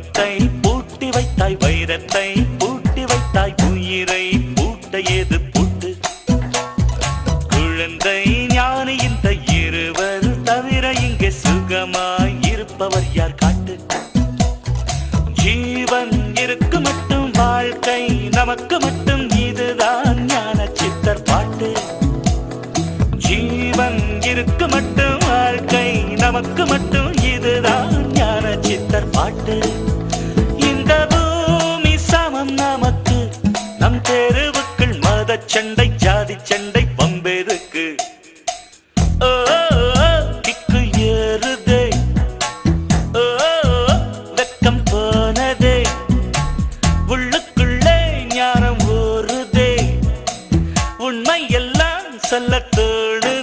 வைரத்தை பூட்டி வைத்தாய் வைரத்தை பூட்டி வைத்தாய் உயிரை பூட்ட ஏது பூட்டு? குழந்தை ஞானி இந்த இருவர் தவிர இங்கே சுகமாய் இருப்பவர் யார் காட்டு? ஜீவன் இருக்கு மட்டும் வாழ்க்கை நமக்கு மட்டும் இதுதான் ஞான சித்தர் பாட்டு. ஜீவன் இருக்கு மட்டும் வாழ்க்கை நமக்கு மட்டும் இதுதான் ஞான சித்தர் பாட்டு. தெருவுக்குள் மத சண்டை ஜாதி சண்டை பம்பெருக்கு திக்கு ஏறுதே. வெக்கம் போனதே. உள்ளுக்குள்ளே ஞானம் ஊறுதே. உண்மை எல்லாம் சொல்ல தோடு.